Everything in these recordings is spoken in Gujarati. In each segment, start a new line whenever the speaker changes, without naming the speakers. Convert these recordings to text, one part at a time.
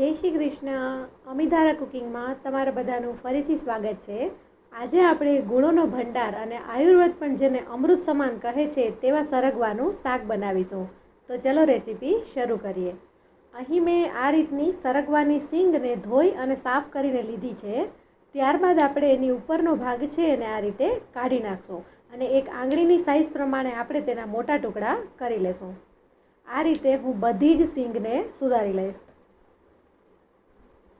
જય શ્રી કૃષ્ણ. અમિધારા કુકિંગમાં તમારા બધાનું ફરીથી સ્વાગત છે. આજે આપણે ગુણોનો ભંડાર અને આયુર્વેદ પણ જેને અમૃત સમાન કહે છે તેવા સરગવાનું શાક બનાવીશું. તો ચલો રેસીપી શરૂ કરીએ. અહીં મેં આ રીતની સરગવાની સિંગને ધોઈ અને સાફ કરીને લીધી છે. ત્યારબાદ આપણે એની ઉપરનો ભાગ છે એને આ રીતે કાઢી નાખશું અને એક આંગળીની સાઇઝ પ્રમાણે આપણે તેના મોટા ટુકડા કરી લેશું. આ રીતે હું બધી જ સિંગને સુધારી લઈશ.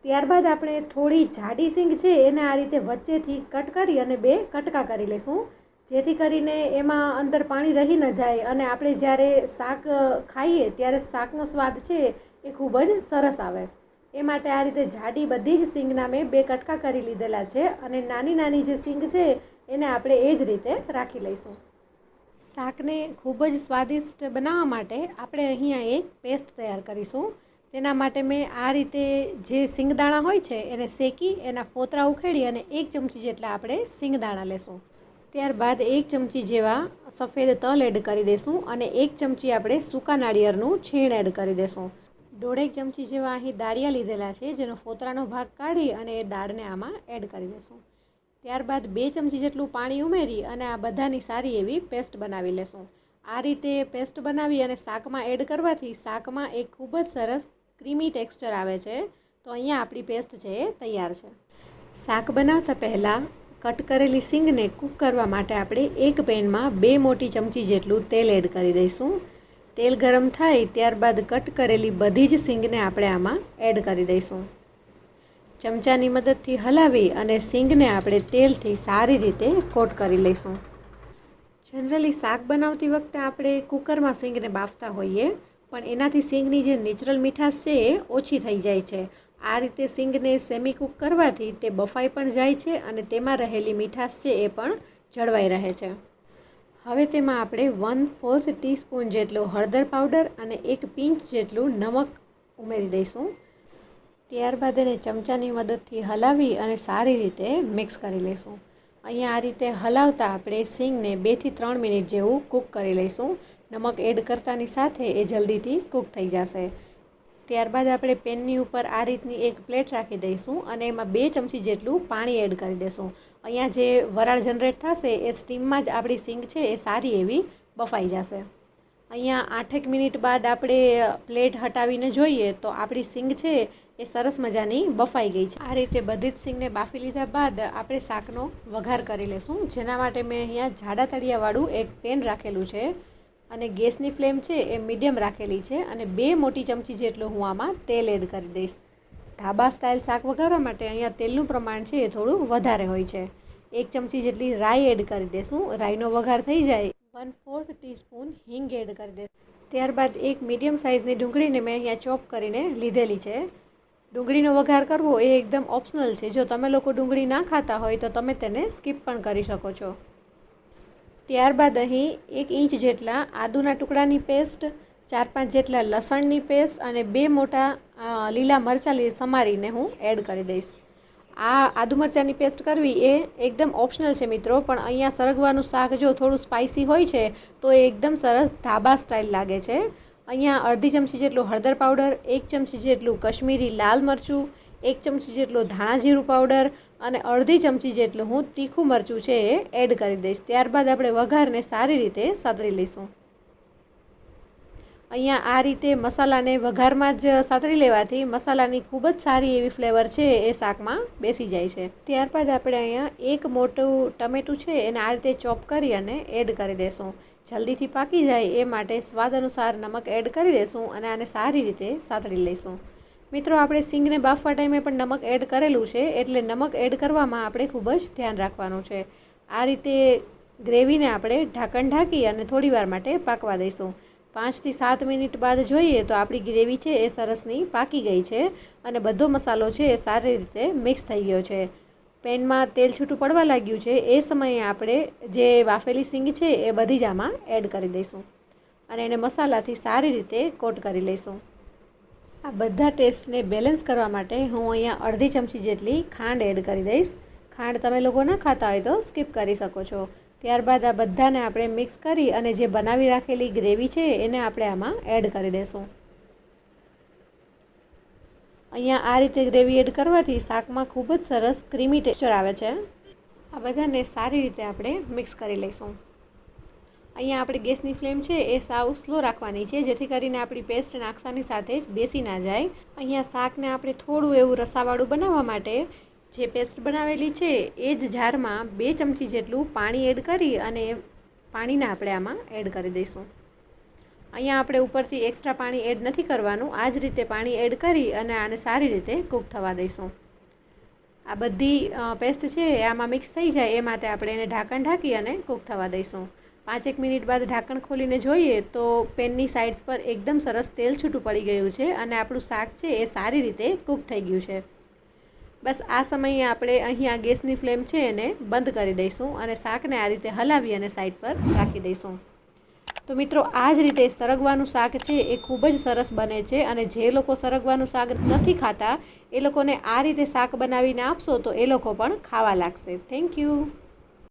ત્યારબાદ આપણે થોડી જાડી સિંગ છે, એને આ રીતે વચ્ચેથી કટ કરી અને બે કટકા કરી લઈશું. જેથી કરીને એમાં અંદર પાણી રહી ન જાય અને આપણે જ્યારે શાક ખાઈએ ત્યારે શાકનો સ્વાદ છે એ ખૂબ જ સરસ આવે. એ માટે આ રીતે જાડી બધી જ સિંગના મેં બે કટકા કરી લીધેલા છે અને નાની નાની જે સિંગ છે એને આપણે એ જ રીતે રાખી લઈશું. શાકને ખૂબ જ સ્વાદિષ્ટ બનાવવા માટે આપણે અહીંયા એક પેસ્ટ તૈયાર કરીશું. તેના માટે મેં આ રીતે જે સિંગદાણા હોય છે, એને શેકી, એના ફોતરા ઉખેડી અને એક ચમચી જેટલા આપણે સિંગદાણા લેશું. ત્યારબાદ એક ચમચી જેવા સફેદ તલ એડ કરી દઈશું અને એક ચમચી આપણે સૂકા નાળિયેરનું છીણ એડ કરી દઈશું દોઢેક ચમચી જેવા અહીં દાળિયા લીધેલા છે, જેનો ફોતરાનો ભાગ કાઢી અને એ દાળને આમાં એડ કરી દઈશું ત્યારબાદ બે ચમચી જેટલું પાણી ઉમેરી અને આ બધાની સારી એવી પેસ્ટ બનાવી લેશું. આ રીતે પેસ્ટ બનાવી અને શાકમાં એડ કરવાથી શાકમાં એક ખૂબ જ સરસ ક્રીમી ટેક્સચર આવે છે, તો અહીંયા આપણી પેસ્ટ છે એ તૈયાર છે. શાક બનાવતા પહેલાં કટ કરેલી સિંગને કૂક કરવા માટે આપણે એક પેનમાં બે મોટી ચમચી જેટલું તેલ એડ કરી દઈશું. તેલ ગરમ થાય ત્યારબાદ કટ કરેલી બધી જ સિંગને આપણે આમાં એડ કરી દઈશું. ચમચાની મદદથી હલાવી અને સિંગને આપણે તેલથી સારી રીતે કોટ કરી લઈશું. જનરલી શાક બનાવતી વખતે આપણે કુકરમાં સિંગને બાફતા હોઈએ પણ એનાથી સિંગની જે નેચરલ મીઠાશ છે એ ઓછી થઈ જાય છે. આ રીતે સિંગને સેમી કૂક કરવાથી તે બફાઈ પણ જાય છે અને તેમાં રહેલી મીઠાશ છે એ પણ જળવાઈ રહે છે. હવે તેમાં આપણે વન ફોર્થ ટીસ્પૂન જેટલો હળદર પાવડર અને એક પિંચ જેટલું નમક ઉમેરી દઈશું. ત્યારબાદ એને ચમચાની મદદથી હલાવી અને સારી રીતે મિક્સ કરી લઈશું. અહીંયા આ રીતે હલાવતા આપણે સિંગને બેથી ત્રણ મિનિટ જેવું કૂક કરી લઈશું. નમક એડ કરતાની સાથે એ જલ્દીથી કૂક થઈ જશે. ત્યારબાદ આપણે પેનની ઉપર આ રીતની એક પ્લેટ રાખી દઈશું અને એમાં બે ચમચી જેટલું પાણી એડ કરી દઈશું અહીંયા જે વરાળ જનરેટ થશે એ સ્ટીમમાં જ આપણી સિંગ છે એ સારી એવી બફાઈ જશે. અહીંયા આઠેક મિનિટ બાદ આપણે પ્લેટ હટાવીને જોઈએ તો આપણી સિંગ છે એ સરસ મજાની બફાઈ ગઈ છે. આ રીતે બધી જ સિંગને બાફી લીધા બાદ આપણે શાકનો વઘાર કરી લેશું. જેના માટે મેં અહીંયા જાડા તળિયાવાળું એક પેન રાખેલું છે અને ગેસની ફ્લેમ છે એ મીડિયમ રાખેલી છે અને બે મોટી ચમચી જેટલું હું આમાં તેલ એડ કરી દઈશ. ઢાબા સ્ટાઇલ શાક વઘારવા માટે અહીંયા તેલનું પ્રમાણ છે એ થોડું વધારે હોય છે. એક ચમચી જેટલી રાઈ એડ કરી દઈશું રાઈનો વઘાર થઈ જાય. વન ફોર્થ ટીસ્પૂન હિંગ એડ કરી દઈશ ત્યારબાદ એક મીડિયમ સાઇઝની ડુંગળીને મેં અહીંયા ચોપ કરીને લીધેલી છે. ડુંગળીનો વઘાર કરવો એ એકદમ ઓપ્શનલ છે. જો તમે લોકો ડુંગળી ના ખાતા હોય તો તમે તેને સ્કીપ પણ કરી શકો છો. ત્યારબાદ અહીં એક ઇંચ જેટલા આદુના ટુકડાની પેસ્ટ ચાર પાંચ જેટલા લસણની પેસ્ટ અને બે મોટા લીલા મરચાં સમારીને હું એડ કરી દઈશ. આ આદુ મરચાંની પેસ્ટ કરવી એ એકદમ ઓપ્શનલ છે મિત્રો, પણ અહીંયા સરગવાનું શાક જો થોડું સ્પાઇસી હોય છે, તો એ એકદમ સરસ ધાબા સ્ટાઇલ લાગે છે. અહીંયા અડધી ચમચી જેટલું હળદર પાવડર એક ચમચી જેટલું કશ્મીરી લાલ મરચું, એક ચમચી જેટલું ધાણા જીરું પાવડર અને અડધી ચમચી જેટલું હું તીખું મરચું છે એ એડ કરી દઈશ. ત્યારબાદ આપણે વઘારને સારી રીતે સાતરી લઈશું. અહીંયા આ રીતે મસાલાને વઘારમાં જ સાતરી લેવાથી મસાલાની ખૂબ જ સારી એવી ફ્લેવર છે એ શાકમાં બેસી જાય છે. ત્યારબાદ આપણે અહીંયા એક મોટું ટમેટું છે એને આ રીતે ચોપ કરી અને એડ કરી દઈશું જલ્દીથી પાકી જાય એ માટે સ્વાદ અનુસાર નમક એડ કરી દઈશું અને આને સારી રીતે સાતરી લઈશું. મિત્રો, આપણે સિંગને બાફવા ટાઈમે પણ નમક એડ કરેલું છે એટલે નમક એડ કરવામાં આપણે ખૂબ જ ધ્યાન રાખવાનું છે. આ રીતે ગ્રેવીને આપણે ઢાંકણ ઢાંકી અને થોડીવાર માટે પાકવા દઈશું. પાંચથી સાત મિનિટ બાદ જોઈએ તો આપણી ગ્રેવી છે એ સરસની પાકી ગઈ છે અને બધો મસાલો છે એ સારી રીતે મિક્સ થઈ ગયો છે. પેનમાં તેલ છૂટું પડવા લાગ્યું છે એ સમયે આપણે જે વાફેલી સિંગ છે એ બધી જ આમાં એડ કરી દઈશું અને એને મસાલાથી સારી રીતે કોટ કરી લઈશું. આ બધા ટેસ્ટને બેલેન્સ કરવા માટે હું અહીંયા અડધી ચમચી જેટલી ખાંડ એડ કરી દઈશ. ખાંડ તમે લોકો ના ખાતા હોય તો સ્કીપ કરી શકો છો. ત્યારબાદ આ બધાને આપણે મિક્સ કરી અને જે બનાવી રાખેલી ગ્રેવી છે એને આપણે આમાં એડ કરી દઈશું અહીંયા આ રીતે ગ્રેવી એડ કરવાથી શાકમાં ખૂબ જ સરસ ક્રીમી ટેક્સચર આવે છે. આ બધાને સારી રીતે આપણે મિક્સ કરી લઈશું. અહીંયા આપણે ગેસની ફ્લેમ છે એ સાવ સ્લો રાખવાની છે, જેથી કરીને આપણી પેસ્ટ નાખવાની સાથે જ બેસી ના જાય. અહીંયા શાકને આપણે થોડું એવું રસાવાળું બનાવવા માટે જે પેસ્ટ બનાવેલી છે, એ જ જારમાં બે ચમચી જેટલું પાણી એડ કરી અને પાણીને આપણે આમાં એડ કરી દઈશું. અહીંયા આપણે ઉપરથી એક્સ્ટ્રા પાણી એડ નથી કરવાનું, આ જ રીતે પાણી એડ કરી અને આને સારી રીતે કૂક થવા દઈશું. આ બધી પેસ્ટ છે એ આમાં મિક્સ થઈ જાય, એ માટે આપણે એને ઢાંકણ ઢાંકી અને કૂક થવા દઈશું. પાંચેક મિનિટ બાદ ઢાંકણ ખોલીને જોઈએ તો પેનની સાઇડ્સ પર એકદમ સરસ તેલ છૂટું પડી ગયું છે અને આપણું શાક છે એ સારી રીતે કૂક થઈ ગયું છે. બસ આ સમયે આપણે અહીંયા ગેસની ફ્લેમ છે એને બંધ કરી દઈશું અને શાકને આ રીતે હલાવી અને સાઈડ પર રાખી દઈશું. તો મિત્રો, આ જ રીતે સરગવાનું શાક છે એ ખૂબ જ સરસ બને છે અને જે લોકો સરગવાનું શાક નથી ખાતા, એ લોકોને આ રીતે શાક બનાવીને આપશો તો એ લોકો પણ ખાવા લાગશે. Thank you